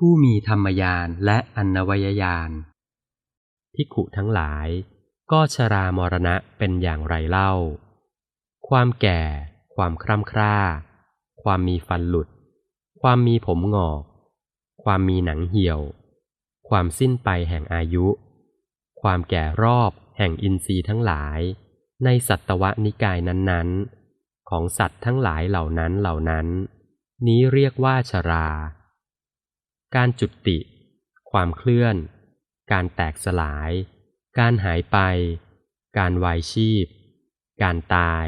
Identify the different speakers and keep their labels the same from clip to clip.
Speaker 1: ผู้มีธรรมยานและอันวยยานภิขุทั้งหลาย ก็ชรามรณะเป็นอย่างไรเล่า ความแก่ ความคร่ำคร่า ความมีฟันหลุด ความมีผมงอก ความมีหนังเหี่ยว ความสิ้นไปแห่งอายุ ความแก่รอบแห่งอินทรีย์ทั้งหลาย ในสัตวนิกายนั้นๆ ของสัตว์ทั้งหลายเหล่านั้นเหล่านั้น นี้เรียกว่าชรา การจุติ ความเคลื่อน การแตกสลาย การหายไป การวายชีพ การตาย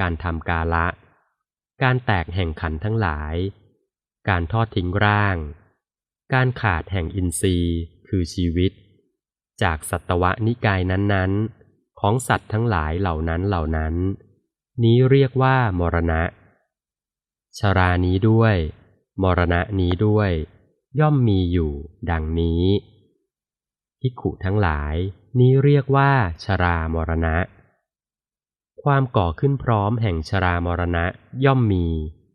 Speaker 1: การทำกาละ การแตกแห่งขันทั้งหลาย การทอดทิ้งร่าง การขาดแห่งอินทรีย์คือชีวิต จากสัตวนิกายนั้นๆ ของสัตว์ทั้งหลายเหล่านั้นเหล่านั้น นี้เรียกว่ามรณะ ชรานี้ด้วย มรณะนี้ด้วย ย่อมมีอยู่ ดังนี้ภิกขุทั้งหลาย นี้เรียกว่าชรามรณะ ความก่อขึ้นพร้อมแห่งชรามรณะย่อมมี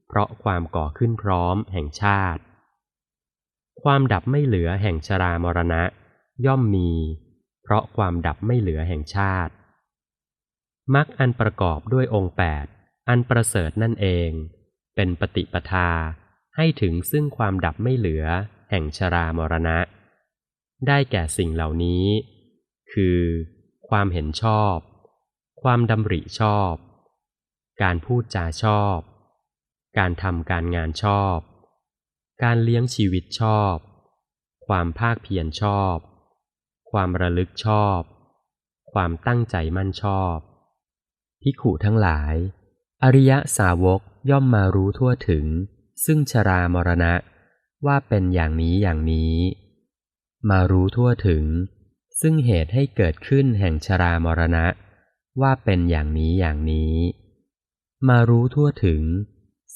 Speaker 1: เพราะความก่อขึ้นพร้อมแห่งชาติ ความดับไม่เหลือแห่งชรามรณะ ย่อมมี เพราะความดับไม่เหลือแห่งชาติมรรคอันประกอบด้วยองค์แปดอันประเสริฐนั่นเอง เป็นปฏิปทา ให้ถึงซึ่งความดับไม่เหลือ แห่งชรามรณะ ได้แก่สิ่งเหล่านี้ คือ ความเห็นชอบ ความดำริชอบ การพูดจาชอบ การทำการงานชอบ การเลี้ยงชีวิตชอบ ความภาคเพียรชอบ ความระลึกชอบ ความตั้งใจมั่นชอบภิกขุทั้งหลาย อริยสาวกย่อมมารู้ทั่วถึง ซึ่งชรามรณะว่าเป็นอย่างนี้อย่างนี้ มารู้ทั่วถึง ซึ่งเหตุให้เกิดขึ้นแห่งชรามรณะ ว่าเป็นอย่างนี้อย่างนี้ มารู้ทั่วถึง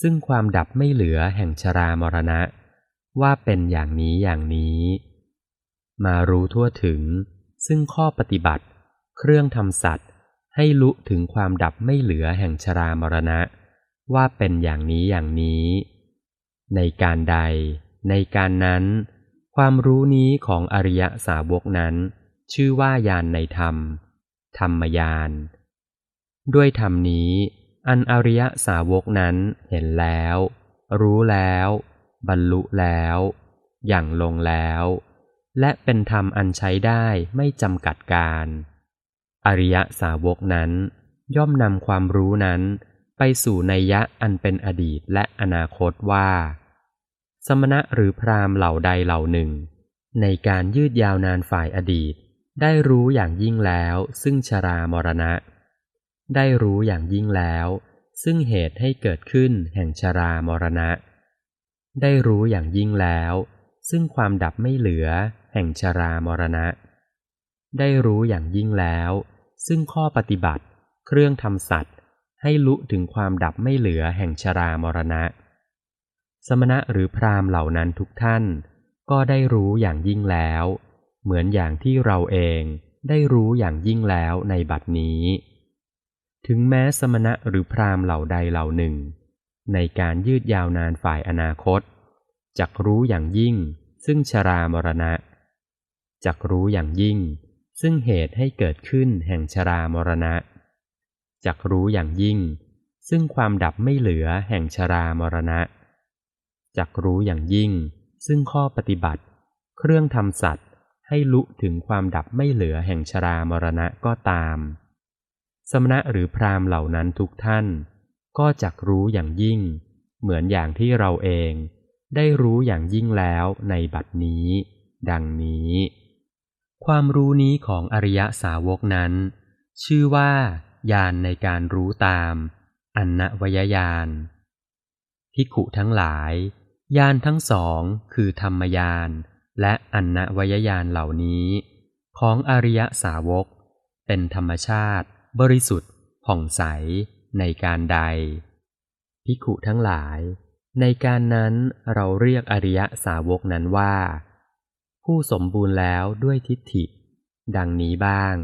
Speaker 1: ซึ่งความดับไม่เหลือแห่งชรามรณะ ว่าเป็นอย่างนี้อย่างนี้ มารู้ทั่วถึง ซึ่งข้อปฏิบัติ เครื่องทำสัตว์ให้ลุถึงความดับไม่เหลือแห่งชรามรณะ ว่าเป็นอย่างนี้อย่างนี้ ในการใด ในการนั้น ความรู้นี้ของอริยสาวกนั้น ชื่อว่าญาณในธรรม ธรรมญาณด้วยธรรมนี้ อันอริยสาวกนั้นเห็นแล้ว รู้แล้ว บรรลุแล้ว อย่างลงแล้ว และเป็นธรรมอันใช้ได้ไม่จำกัดการ อริยสาวกนั้น ย่อมนำความรู้นั้น ไปสู่นัยยะอันเป็นอดีตและอนาคตว่า สมณะหรือพราหมณ์เหล่าใดเหล่าหนึ่ง ในการยืดยาวนานฝ่ายอดีต ได้รู้อย่างยิ่งแล้วซึ่งชรามรณะ ได้รู้อย่างยิ่งแล้ว ซึ่งเหตุให้เกิดขึ้นแห่งชรามรณะ ได้รู้อย่างยิ่งแล้ว ซึ่งความดับไม่เหลือแห่งชรามรณะ ได้รู้อย่างยิ่งแล้ว ซึ่งข้อปฏิบัติ เครื่องทำสัตว ให้ลุถึงความดับไม่เหลือแห่งชรามรณะ สมณะหรือพรามเหล่านั้นทุกท่าน ก็ได้รู้อย่างยิ่งแล้ว เหมือนอย่างที่เราเองได้รู้อย่างยิ่งแล้วในบัดนี้ ถึงแม้สมณะหรือพรามเหล่าใดเหล่าหนึ่ง ในการยืดยาวนานฝ่ายอนาคตจักรู้อย่างยิ่ง ซึ่งชรามรณะจักรู้อย่างยิ่ง ซึ่งเหตุให้เกิดขึ้นแห่งชรามรณะ จักรู้อย่างยิ่ง ซึ่งความดับไม่เหลือแห่งชรามรณะ จักรู้อย่างยิ่ง ซึ่งข้อปฏิบัติ เครื่องทำสัตว์ให้ลุถึงความดับไม่เหลือแห่งชรามรณะก็ตาม สมณะหรือพรามเหล่านั้นทุกท่าน ก็จักรู้อย่างยิ่ง เหมือนอย่างที่เราเอง ได้รู้อย่างยิ่งแล้วในบัดนี้ ดังนี้ ความรู้นี้ของอริยสาวกนั้น ชื่อว่า ญาณในการรู้ตาม อันนวยญาณพิขุทั้งหลายญาณทั้งสองคือธรรมญาณและอันนวยญาณเหล่านี้ ของอริยสาวก เป็นธรรมชาติ บริสุทธิ์ผ่องใสในการใดพิขุทั้งหลาย ในการนั้นเราเรียกอริยสาวกนั้นว่า ผู้สมบูรณ์แล้วด้วยทิฏฐิ ดังนี้บ้าง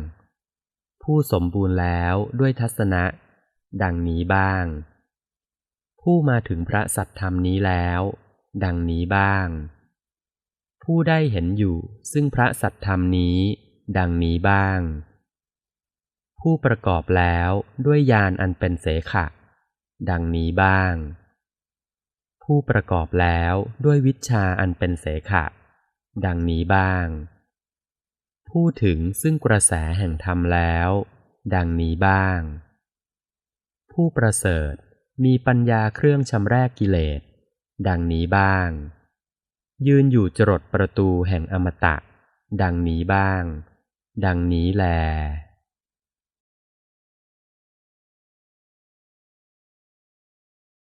Speaker 1: ผู้สมบูรณ์แล้วด้วยทัศนะ ดังนี้บ้าง ผู้มาถึงพระสัตธรรมนี้แล้ว ดังนี้บ้าง ผู้ได้เห็นอยู่ซึ่งพระสัทธรรมนี้ ดังนี้บ้าง ผู้ประกอบแล้วด้วยญาณอันเป็นเสขะ ดังนี้บ้าง ผู้ประกอบแล้วด้วยวิชาอันเป็นเสขะ ดังนี้บ้าง ผู้ถึงซึ่งกระแสแห่งธรรมแล้ว ดังนี้บ้าง ผู้ประเสริฐมีปัญญาเครื่องชำระกิเลส ดังนี้บ้าง ยืนอยู่จรดประตูแห่งอมตะ ดังนี้บ้าง ดังนี้แล